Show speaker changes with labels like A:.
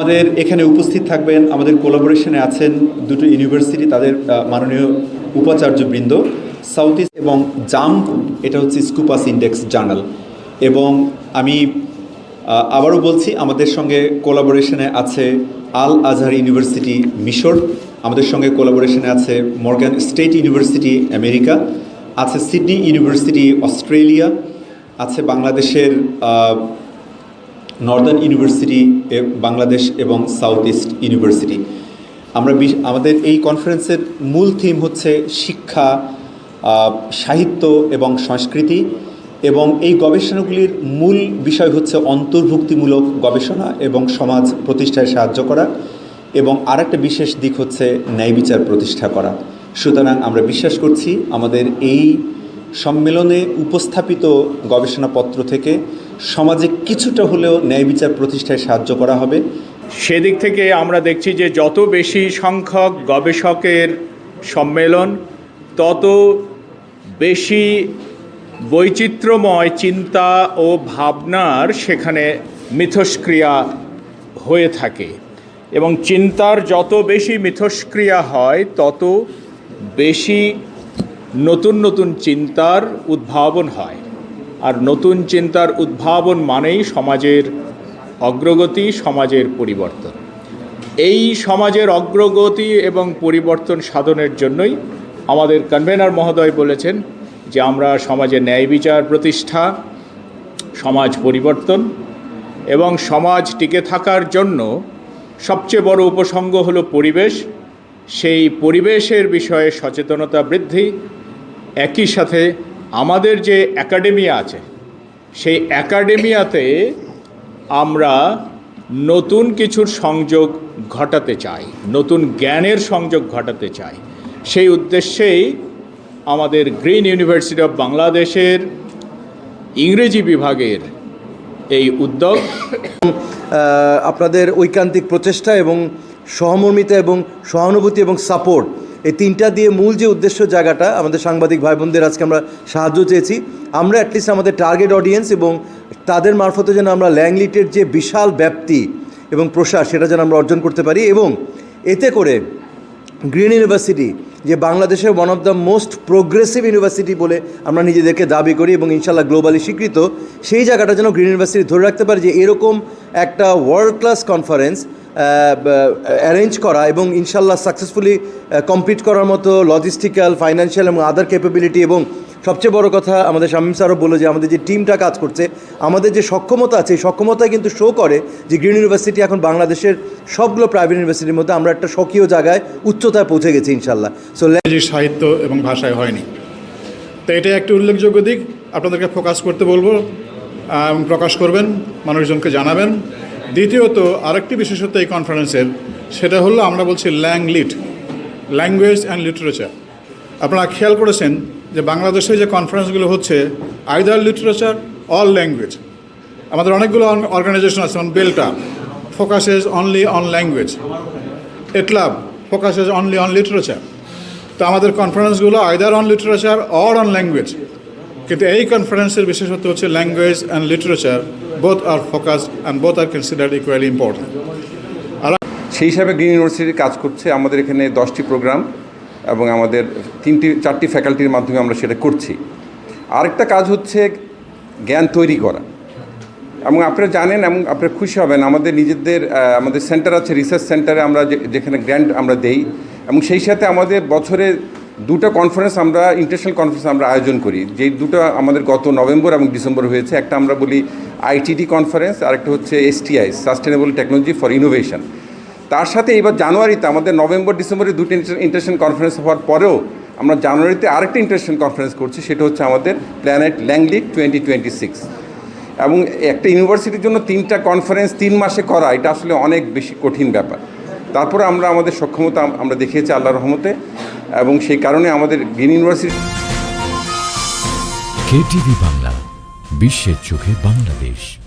A: আমাদের এখানে উপস্থিত থাকবেন, আমাদের কোলাবোরেশনে আছেন দুটো ইউনিভার্সিটি তাদের মাননীয় উপাচার্যবৃন্দ সাউথ ইস্ট এবং জাম্প এটা হচ্ছে স্কুপাস ইন্ডেক্স জার্নাল এবং আমি আবারও বলছি, আমাদের সঙ্গে কোলাবোরেশনে আছে আল আজহার ইউনিভার্সিটি, মিশর। আমাদের সঙ্গে কোলাবোরেশনে আছে মর্গান স্টেট ইউনিভার্সিটি, আমেরিকা। আছে সিডনি ইউনিভার্সিটি, অস্ট্রেলিয়া। আছে বাংলাদেশের নর্দার্ন ইউনিভার্সিটি বাংলাদেশ এবং সাউথ ইস্ট ইউনিভার্সিটি আমরা আমাদের এই কনফারেন্সের মূল থিম হচ্ছে শিক্ষা সাহিত্য এবং সংস্কৃতি এবং এই গবেষণাগুলির মূল বিষয় হচ্ছে অন্তর্ভুক্তিমূলক গবেষণা এবং সমাজ প্রতিষ্ঠায় সাহায্য করা এবং আরেকটা বিশেষ দিক হচ্ছে ন্যায় বিচার প্রতিষ্ঠা করা। সুতরাং আমরা বিশ্বাস করছি আমাদের এই সম্মেলনে উপস্থাপিত গবেষণাপত্র থেকে সমাজে কিছুটা হলেও ন্যায় বিচার প্রতিষ্ঠায় সাহায্য করা হবে।
B: সেদিক থেকে আমরা দেখছি যে যত বেশি সংখ্যক গবেষকের সম্মেলন, তত বেশি বৈচিত্র্যময় চিন্তা ও ভাবনার সেখানে মিথস্ক্রিয়া হয়ে থাকে এবং চিন্তার যত বেশি মিথস্ক্রিয়া হয়, তত বেশি নতুন নতুন চিন্তার উদ্ভাবন হয়। আর নতুন চিন্তার উদ্ভাবন মানেই সমাজের অগ্রগতি, সমাজের পরিবর্তন। এই সমাজের অগ্রগতি এবং পরিবর্তন সাধনের জন্যই আমাদের কনভেনার মহোদয় বলেছেন যে আমরা সমাজে ন্যায় বিচার প্রতিষ্ঠা, সমাজ পরিবর্তন এবং সমাজ টিকে থাকার জন্য সবচেয়ে বড় উপসঙ্গ হলো পরিবেশ। সেই পরিবেশের বিষয়ে সচেতনতা বৃদ্ধি, একই সাথে আমাদের যে একাডেমিয়া আছে, সেই একাডেমিয়াতে আমরা নতুন কিছুর সংযোগ ঘটাতে চাই, নতুন জ্ঞানের সংযোগ ঘটাতে চাই। সেই উদ্দেশ্যেই আমাদের গ্রিন ইউনিভার্সিটি অফ বাংলাদেশের ইংরেজি বিভাগের এই উদ্যোগ।
C: আপনাদের ঐকান্তিক প্রচেষ্টা এবং সহমর্মিতা এবং সহানুভূতি এবং সাপোর্ট এই তিনটা দিয়ে মূল যে উদ্দেশ্য জায়গাটা আমাদের সাংবাদিক ভাই বোনদের আজকে আমরা সাহায্য চেয়েছি, আমরা অ্যাটলিস্ট আমাদের টার্গেট অডিয়েন্স এবং তাদের মারফতে যেন আমরা ল্যাংলিটের যে বিশাল ব্যাপ্তি এবং প্রসার সেটা যেন আমরা অর্জন করতে পারি এবং এতে করে গ্রিন ইউনিভার্সিটি, যে বাংলাদেশের one of the most progressive university বলে আমরা নিজেদেরকে দাবি করি এবং ইনশাল্লাহ গ্লোবালি স্বীকৃত, সেই জায়গাটা যেন গ্রিন ইউনিভার্সিটি ধরে রাখতে পারে যে এরকম একটা ওয়ার্ল্ড ক্লাস কনফারেন্স অ্যারেঞ্জ করা এবং ইনশাল্লাহ সাকসেসফুলি কমপ্লিট করার মতো লজিস্টিক্যাল ফাইন্যান্সিয়াল এবং আদার ক্যাপাবিলিটি এবং সবচেয়ে বড় কথা আমাদের শামীম স্যারও বলল যে আমাদের যে টিমটা কাজ করছে, আমাদের যে সক্ষমতা আছে, এই সক্ষমতা কিন্তু শো করে যে গ্রিন ইউনিভার্সিটি এখন বাংলাদেশের সবগুলো প্রাইভেট ইউনিভার্সিটির মধ্যে আমরা একটা স্বকীয় জায়গায় উচ্চতায় পৌঁছে গেছি ইনশাল্লাহ। সো
D: সাহিত্য এবং ভাষায় হয়নি। তো এটা একটি উল্লেখযোগ্য দিক। আপনাদেরকে ফোকাস করতে বলব এবং প্রকাশ করবেন, মানুষজনকে জানাবেন। দ্বিতীয়ত আরেকটি বিশেষত্ব এই কনফারেন্সের সেটা হলো আমরা বলছি ল্যাংলিট ল্যাঙ্গুয়েজ অ্যান্ড লিটারেচার আপনারা খেয়াল করেছেন যে বাংলাদেশে যে কনফারেন্সগুলো হচ্ছে আইদার লিটারেচার অল ল্যাঙ্গুয়েজ আমাদের অনেকগুলো অর্গানাইজেশন আছে, যেমন BELTA focuses only on language ATLAB focuses only on literature তো আমাদের কনফারেন্সগুলো either on literature or on language কিন্তু এই কনফারেন্সের বিশেষত্ব হচ্ছে language and literature both are focus and both are considered equally important
E: সেই হিসাবে গ্রিন ইউনিভার্সিটি কাজ করছে, আমাদের এখানে দশটি প্রোগ্রাম এবং আমাদের তিনটি, চারটি ফ্যাকাল্টির মাধ্যমে আমরা সেটা করছি। আরেকটা কাজ হচ্ছে জ্ঞান তৈরি করা। এবং আপনারা জানেন এবং আপনারা খুশি হবেন, আমাদের নিজেদের আমাদের সেন্টার আছে রিসার্চ সেন্টারে আমরা যেখানে গ্র্যান্ট আমরা দেই। এবং সেই সাথে আমাদের বছরে দুটো কনফারেন্স আমরা ইন্টারন্যাশনাল কনফারেন্স আমরা আয়োজন করি। যেই দুটো আমাদের গত নভেম্বর এবং ডিসেম্বর হয়েছে, একটা আমরা বলি আইটিটি কনফারেন্স আর একটা হচ্ছে STI sustainable technology for innovation তার সাথে এবার জানুয়ারিতে, আমাদের নভেম্বর, ডিসেম্বরে দুটো ইন্টারন্যাশনাল কনফারেন্স হওয়ার পরেও আমরা জানুয়ারিতে আরেকটা ইন্টারন্যাশনাল কনফারেন্স করছি, সেটা হচ্ছে আমাদের planet LangLit twenty twenty six এবং একটা ইউনিভার্সিটির জন্য তিনটা কনফারেন্স তিন মাসে করা, এটা আসলে অনেক বেশি কঠিন ব্যাপার। তারপরে আমরা আমাদের সক্ষমতা আমরা দেখিয়েছি আল্লাহ রহমতে। এবং সেই কারণে আমাদের গ্রিন ইউনিভার্সিটি
F: কেটিভি বাংলা বিশ্বের চোখে বাংলাদেশ।